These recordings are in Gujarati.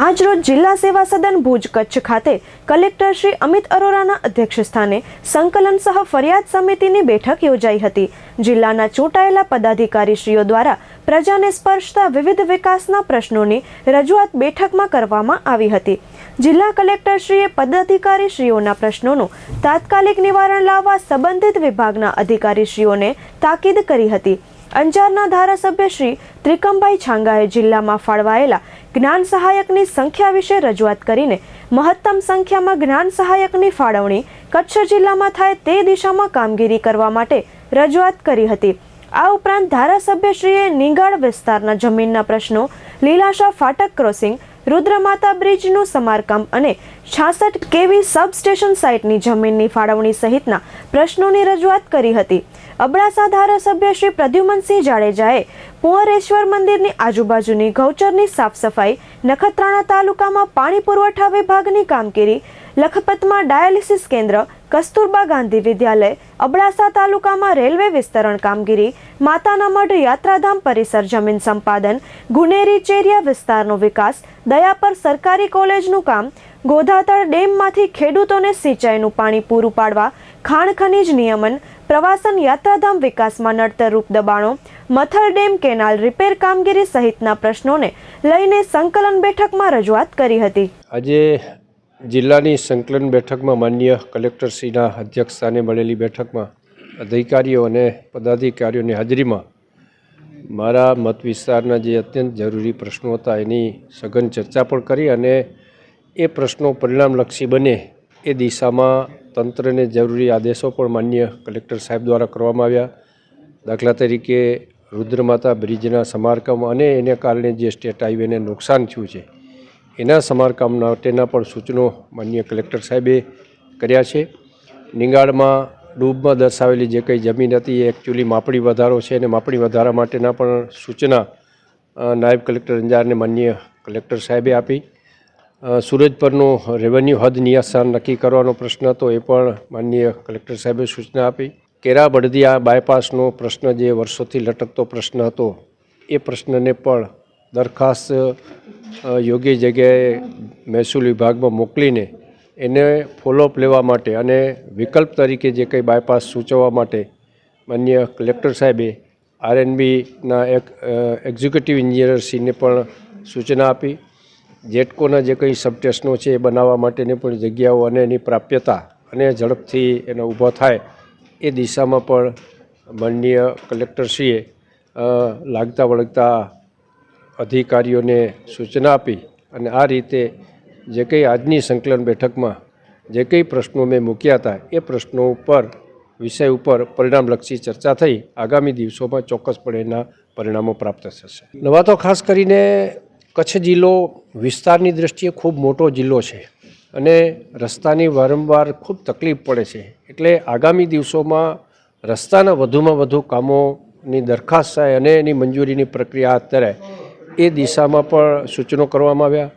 આજરોજ જિલ્લા સેવા સદન ભુજ કચ્છ ખાતે કલેક્ટર શ્રી અમિત અરોરાના અધ્યક્ષસ્થાને સંકલન સહ ફરિયાદ સમિતિની બેઠક યોજાઈ હતી. જિલ્લાના ચૂંટાયેલા પદાધિકારીશ્રીઓ દ્વારા પ્રજાને સ્પર્શતા વિવિધ વિકાસના પ્રશ્નોની રજૂઆત બેઠકમાં કરવામાં આવી હતી. જિલ્લા કલેક્ટરશ્રીએ પદાધિકારીશ્રીઓના પ્રશ્નોનું તાત્કાલિક નિવારણ લાવવા સંબંધિત વિભાગના અધિકારીશ્રીઓને તાકીદ કરી હતી. અંજારના ધારાસભ્ય શ્રી ત્રિકમભાઈ છાંગાએ જિલ્લામાં ફાળવાયેલા જ્ઞાન સહાયકની સંખ્યા વિશે રજૂઆત કરીને મહત્તમ સંખ્યામાં જ્ઞાન સહાયકની ફાળવણી કચ્છ જિલ્લામાં થાય તે દિશામાં કામગીરી કરવા માટે રજૂઆત કરી હતી. આ ઉપરાંત ધારાસભ્યશ્રીએ નિંગાળ વિસ્તારના જમીનના પ્રશ્નો લીલાશા ફાટક ક્રોસિંગ, રુદ્રમાતા બ્રિજનું સમારકામ અને છાસઠ કેવી સબસ્ટેશન સાઇટની જમીનની ફાળવણી સહિતના પ્રશ્નોની રજૂઆત કરી હતી. અબડાસા ધારાસભ્ય શ્રી પ્રદ્યુમનસિંહ જાડેજાએ કુંવરેશ્વર મંદિરની આજુબાજુની ગૌચરની સાફ સફાઈ નખત્રાણા તાલુકામાં પાણી પુરવઠા વિભાગની કામગીરી, લખપતમાં ડાયાલિસિસ કેન્દ્ર, કસ્તુરબા ગાંધી વિદ્યાલય, અબડાસા તાલુકામાં રેલવે વિસ્તરણ કામગીરી, માતાના મઢ યાત્રાધામ પરિસર જમીન સંપાદન, ગુનેરી ચેરિયા વિસ્તારનો વિકાસ દયાપર સરકારી કોલેજનું કામ, ગોધાતળ ડેમમાંથી ખેડૂતોને સિંચાઈનું પાણી પૂરું પાડવા, ખાણ ખનીજ નિયમન પ્રવાસન યાત્રાધામ વિકાસમાં નડતરરૂપ દબાણો મથર ડેમ, કેનાલ રિપેર કામગીરી સહિતના પ્રશ્નોને લઈને સંકલન બેઠકમાં રજૂઆત કરી હતી. આજે જિલ્લાની સંકલન બેઠકમાં માન્ય કલેક્ટરશ્રીના અધ્યક્ષસ્થાને મળેલી બેઠકમાં અધિકારીઓ અને પદાધિકારીઓની હાજરીમાં મારા મત વિસ્તારના જે અત્યંત જરૂરી પ્રશ્નો હતા એની સઘન ચર્ચા પણ કરી અને એ પ્રશ્નો પરિણામલક્ષી બને એ દિશામાં તંત્રને જરૂરી આદેશો પણ માન્ય કલેક્ટર સાહેબ દ્વારા કરવામાં આવ્યા. દાખલા તરીકે રુદ્રમાતા બ્રિજના સમારકામ અને એને કારણે જે સ્ટેટ હાઈવેને નુકસાન થયું છે, એના સમારકામ માટેના પણ સૂચનો માન્ય કલેક્ટર સાહેબે કર્યા છે. નિંગાળમાં ડૂબમાં દર્શાવેલી જે કંઈ જમીન હતી એ એકચ્યુઅલી માપણી વધારો છે અને માપણી વધારા માટેના પણ સૂચના નાયબ કલેક્ટર અંજારને માન્ય કલેક્ટર સાહેબે આપી. અ, સુરજ પરનું રેવન્યુ હદ નિયાસન નક્કી કરવાનો પ્રશ્ન હતો એ પણ માનનીય કલેક્ટર સાહેબે સૂચના આપી. કેરા બળદિયા બાયપાસનો પ્રશ્ન જે વર્ષોથી લટકતો પ્રશ્ન હતો એ પ્રશ્નને પણ દરખાસ્ત યોગ્ય જગ્યાએ મહેસૂલ વિભાગમાં મોકલીને એને ફોલોઅપ લેવા માટે અને વિકલ્પ તરીકે જે કંઈ બાયપાસ સૂચવવા માટે માન્ય કલેક્ટર સાહેબે આરએનબીના એક એક્ઝિક્યુટિવ ઇન્જિનિયરશ્રીને પણ સૂચના આપી. જેટકોના જે કંઈ સબટેસ્ટનો છે એ બનાવવા માટેની પણ જગ્યાઓ અને એની પ્રાપ્યતા અને ઝડપથી એનો ઊભો થાય એ દિશામાં પણ માનનીય કલેક્ટરશ્રીએ લાગતા વળગતા અધિકારીઓને સૂચના આપી અને આ રીતે જે કંઈ આજની સંકલન બેઠકમાં જે કંઈ પ્રશ્નો મેં મૂક્યા હતા એ પ્રશ્નો ઉપર, વિષય ઉપર પરિણામલક્ષી ચર્ચા થઈ. આગામી દિવસોમાં ચોક્કસપણે એના પરિણામો પ્રાપ્ત થશે. નવા તો ખાસ કરીને કચ્છ જિલ્લો વિસ્તારની દ્રષ્ટિએ ખૂબ મોટો જિલ્લો છે અને રસ્તાની વારંવાર ખૂબ તકલીફ પડે છે. એટલે આગામી દિવસોમાં રસ્તાના વધુમાં વધુ કામોની દરખાસ્ત થાય અને એની મંજૂરીની પ્રક્રિયા હાથ ધરાય, એ દિશામાં પણ સૂચનો કરવામાં આવ્યા.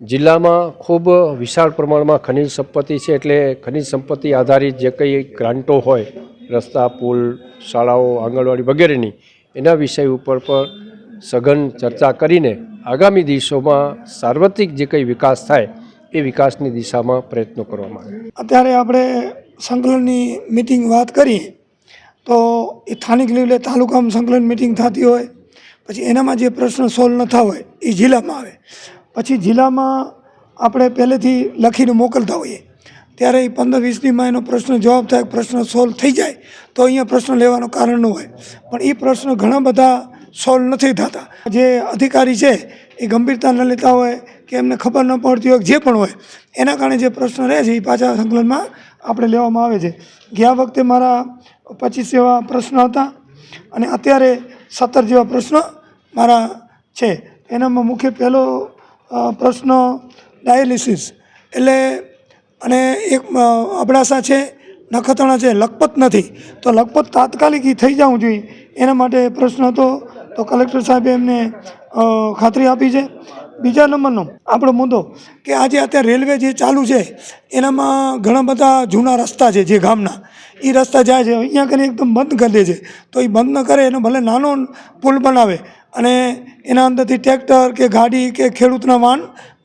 જિલ્લામાં ખૂબ વિશાળ પ્રમાણમાં ખનિજ સંપત્તિ છે એટલે ખનિજ સંપત્તિ આધારિત જે કંઈ ગ્રાન્ટો હોય, રસ્તા, પુલ, શાળાઓ, આંગણવાડી વગેરેની, એના વિષય ઉપર પણ સઘન ચર્ચા કરીને આગામી દિવસોમાં સાર્વત્રિક જે કંઈ વિકાસ થાય, એ વિકાસની દિશામાં પ્રયત્નો કરવામાં આવે. અત્યારે આપણે સંકલનની મિટિંગ વાત કરીએ તો એ સ્થાનિક લેવલે તાલુકામાં સંકલન મિટિંગ થતી હોય, પછી એનામાં જે પ્રશ્ન સોલ્વ ન થતા હોય, એ જિલ્લામાં આવે. પછી જિલ્લામાં આપણે પહેલેથી લખીને મોકલતા હોઈએ. ત્યારે એ પંદર વીસ એનો પ્રશ્ન જવાબ થાય, પ્રશ્ન સોલ્વ થઈ જાય, તો અહીંયા પ્રશ્ન લેવાનું કારણ ન હોય. પણ એ પ્રશ્ન ઘણા બધા સોલ્વ નથી થતા. જે અધિકારી છે, એ ગંભીરતા ન લેતા હોય કે એમને ખબર ન પડતી હોય, જે પણ હોય, એના કારણે જે પ્રશ્ન રહે છે, એ પાછા સંકલનમાં આપણે લેવામાં આવે છે. ગયા વખતે મારા પચીસ જેવા પ્રશ્ન હતા અને અત્યારે સત્તર જેવા પ્રશ્નો મારા છે. એનામાં મુખ્ય પહેલો પ્રશ્ન ડાયાલિસિસ. એટલે અને એક અબડાસા છે, નખત્રાણા છે, લખપત નથી. તો લખપત તાત્કાલિક થઈ જવું જોઈએ. એના માટે પ્રશ્ન હતો તો કલેક્ટર સાહેબે એમને ખાતરી આપી છે. બીજા નંબરનો આપણો મુદ્દો કે આજે અત્યારે રેલવે જે ચાલુ છે, એનામાં ઘણા બધા જૂના રસ્તા છે જે ગામના. એ રસ્તા જાય છે, અહીંયા કરીને એકદમ બંધ કરી દે છે. તો એ બંધ ન કરે, એનો ભલે નાનો પુલ બનાવે અને એના અંદરથી ટ્રેક્ટર કે ગાડી કે ખેડૂતના વાહન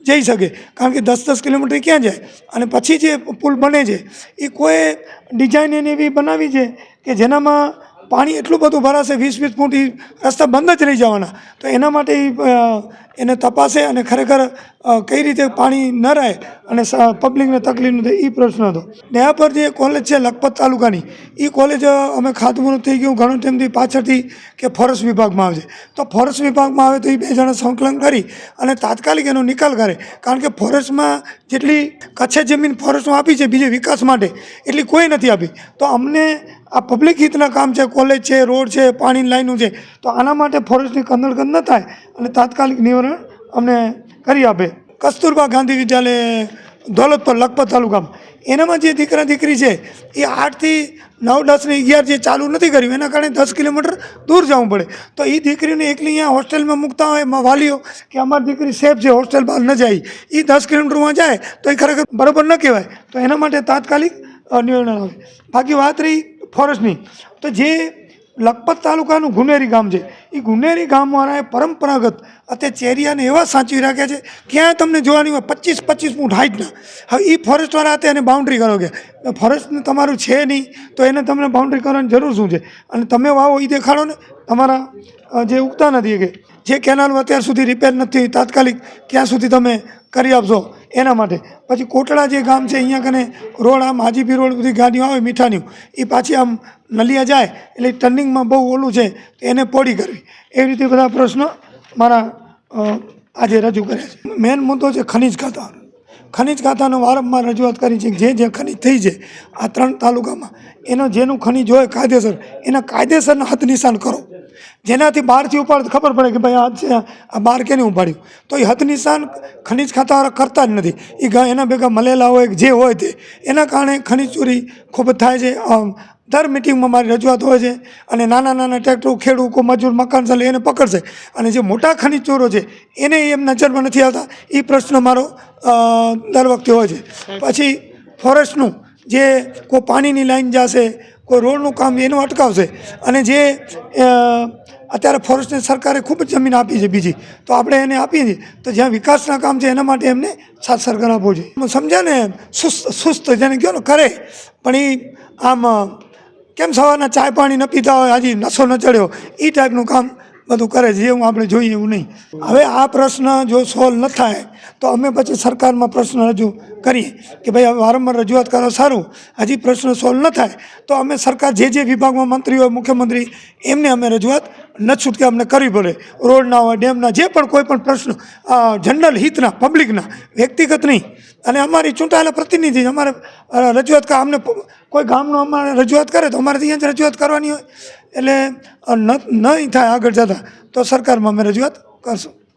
જઈ શકે. કારણ કે દસ દસ કિલોમીટર ક્યાં જાય? અને પછી જે પુલ બને છે એ કોઈ ડિઝાઇન એની એવી બનાવી છે કે જેનામાં પાણી એટલું બધું ભરાશે, વીસ વીસ ફૂટ રસ્તા બંધ જ રહી જવાના. તો એના માટે એને તપાસે અને ખરેખર કઈ રીતે પાણી ન રહે અને પબ્લિકને તકલીફ ન થાય એ પ્રશ્ન હતો. પર જે કોલેજ છે લખપત તાલુકાની એ કોલેજ અમે ખાતમુહૂર્ત થઈ ગયું ઘણો ટાઈમથી પાછળથી કે ફોરેસ્ટ વિભાગમાં આવે છે તો ફોરેસ્ટ વિભાગમાં આવે તો એ બે જણા સંકલન કરી અને તાત્કાલિક એનો નિકાલ કરે. કારણ કે ફોરેસ્ટમાં જેટલી કચ્છે જમીન ફોરેસ્ટમાં આપી છે બીજે વિકાસ માટે, એટલી કોઈ નથી આપી. તો અમને આ પબ્લિક હિતના કામ છે કોલેજ છે રોડ છે, પાણીની લાઈનો છે, તો આના માટે ફોરેસ્ટની કંદળકંદ ન થાય અને તાત્કાલિક નિવારણ અમને કરી આપે. કસ્તુરબા ગાંધી વિદ્યાલય, દોલતપુર, લખપત તાલુકામાં. એનામાં જે દીકરા દીકરી છે, એ આઠથી નવ, દસ ને અગિયાર જે ચાલુ નથી કર્યું, એના કારણે દસ કિલોમીટર દૂર જવું પડે. તો એ દીકરીને એકલી અહીંયા હોસ્ટેલમાં મૂકતા હોય, એમાં વાલીઓ, કે અમારી દીકરી સેફ છે, હોસ્ટેલ બહાર ન જાય એ દસ કિલોમીટરમાં જાય, તો એ ખરેખર બરાબર ન કહેવાય. તો એના માટે તાત્કાલિક નિર્ણય આવે. બાકી વાત રહી ફોરેસ્ટની તો જે લખપત તાલુકાનું ગુનેરી ગામ છે એ ગુનેરી ગામવાળાએ પરંપરાગત અત્યારે ચેરિયાને એવા સાચવી રાખ્યા છે, ક્યાંય તમને જોવાની હોય, પચીસ પચીસ ફૂટ હાઇટના હવે એ ફોરેસ્ટવાળા હતા એને બાઉન્ડ્રી કરો કે ફોરેસ્ટ તમારું છે નહીં, તો એને તમને બાઉન્ડ્રી કરવાની જરૂર શું છે? અને તમે વાવો એ દેખાડો ને, તમારા જે ઉગતા નથી કે, જે કેનાલ અત્યાર સુધી રિપેર નથી તાત્કાલિક ક્યાં સુધી તમે કરી આપશો? એના માટે. પછી કોટડા જે ગામ છે, અહીંયા કને રોડ આમ હાજીપી રોડ બધી ગાડીઓ આવે મીઠાની એ પાછી આમ નલિયા જાય, એટલે ટર્નિંગમાં બહુ ઓલું છે એને પોડી કરવી. એવી રીતે બધા પ્રશ્નો મારા આજે રજૂ કર્યા છે. મેન મુદ્દો છે ખનિજ ખાતાનો. ખનિજ ખાતાનો વારંવાર રજૂઆત કરી છે જે જે ખનિજ થઈ છે, આ ત્રણ તાલુકામાં, એનો જેનું ખનિજ હોય કાયદેસર, એના કાયદેસરના હદ નિશાન કરો. જેનાથી બહારથી ઉપાડ ખબર પડે કે ભાઈ આ છે આ બહાર કેને ઉપાડ્યું? તો એ હદ નિશાન ખનિજ ખાતાવાળા કરતા જ નથી. એ એના ભેગા મળેલા હોય જે હોય તે એના કારણે ખનિજ ચોરી ખૂબ જ થાય છે. દર મિટિંગમાં મારી રજૂઆત હોય છે અને નાના નાના ટ્રેક્ટરો ખેડૂતો મજૂર મકાન ચાલે એને પકડશે. અને જે મોટા ખનિજ ચોરો છે એને એમ નજરમાં નથી આવતા. એ પ્રશ્ન મારો દર વખતે હોય છે. પછી ફોરેસ્ટનું જે કોઈ પાણીની લાઈન જશે કોઈ રોડનું કામ એનું અટકાવશે. અને જે અત્યારે ફોરેસ્ટને સરકારે ખૂબ જ જમીન આપી છે બીજી, તો આપણે એને આપીએ છીએ તો જ્યાં વિકાસના કામ છે એના માટે એમને સાથ સરકાર આપવો જોઈએ. સમજ્યા ને, સુસ્ત સુસ્ત જેને કહો ને કરે, પણ એ આમ કેમ સવારના ચાય પાણી ન પીતા હોય, હજી નશો ન ચડ્યો એ ટાઈપનું કામ બધું કરે છે, એવું આપણે જોઈએ એવું નહીં. હવે આ પ્રશ્ન જો સોલ્વ ન થાય, તો અમે પછી સરકારમાં પ્રશ્ન રજૂ કરીએ કે ભાઈ વારંવાર રજૂઆત કરો, સારું. હજી પ્રશ્ન સોલ્વ ન થાય, તો અમે સરકાર જે જે વિભાગમાં મંત્રી હોય મુખ્યમંત્રી, એમને અમે રજૂઆત ન છૂટકે અમને કરવી પડે. રોડના હોય, ડેમના, જે પણ કોઈ પણ પ્રશ્ન જનરલ હિતના પબ્લિકના વ્યક્તિગત નહીં. અને અમારી ચૂંટાયેલા પ્રતિનિધિ અમારે રજૂઆત અમને કોઈ ગામનો અમારે રજૂઆત કરે તો અમારે ત્યાં જ રજૂઆત કરવાની હોય. એટલે નહીં થાય આગળ જતાં, તો સરકારમાં અમે રજૂઆત કરશું.